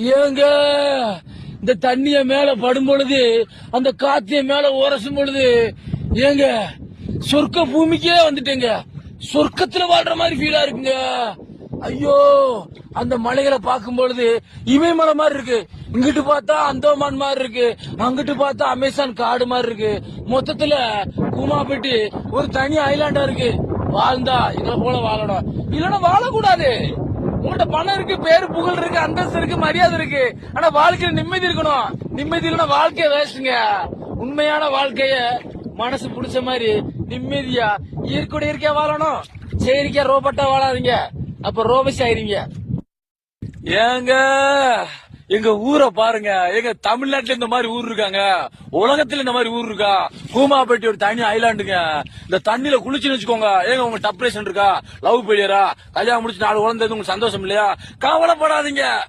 ஏங்க இந்த தண்ணிய மேல படும் பொழுது அந்த காத்திய மேல உரசும் பொழுது ஏங்க சொர்க்க பூமிக்கே வந்துட்டேங்க. சொர்க்கத்துல வாழ்ற மாதிரி ஃபீலா இருக்குங்க. ஐயோ அந்த மலைகளை பார்க்கும் பொழுது இமயமலை மாதிரி இருக்கு. இங்கிட்டு பார்த்தா அந்தோமான் மாதிரி இருக்கு. அங்கிட்டு பார்த்தா அமேசான் காடு மாதிரி இருக்கு. மொத்தத்துல கூமாப்பட்டி ஒரு தனி ஐலாண்டா இருக்கு. வாழ்ந்தா இதை போல வாழணும். இல்லைன்னா வாழக்கூடாது. உங்கள்ட்ட பணம் இருக்கு பேரு புகழ் இருக்கு அந்தஸ்து இருக்கு மரியாதை இருக்கு. ஆனா வாழ்க்கையில நிம்மதி இருக்கணும். நிம்மதி இல்லைன்னா வாழ்க்கைய வேஸ்ட்டுங்க உண்மையான வாழ்க்கைய மனசு பிடிச்ச மாதிரி நிம்மதியா இயற்கையோட இயற்கையா வாழணும். செயற்கையா ரோபோட்டா வாழாதீங்க. அப்ப ரோபசி ஆயிருங்க ஏங்க எங்க ஊரை பாருங்க. எங்க தமிழ்நாட்டுல இந்த மாதிரி ஊர் இருக்காங்க. உலகத்துல இந்த மாதிரி ஊர் இருக்கா? கூமாப்பட்டி ஒரு தனி ஐலாண்டுங்க இந்த தண்ணியில குளிச்சுன்னு வச்சுக்கோங்க. ஏங்க உங்க டப்ரேஷன் இருக்கா? லவ் பெரியரா கல்யாணம் முடிச்சு நாலு குழந்தை உங்களுக்கு சந்தோஷம் இல்லையா? கவலைப்படாதீங்க.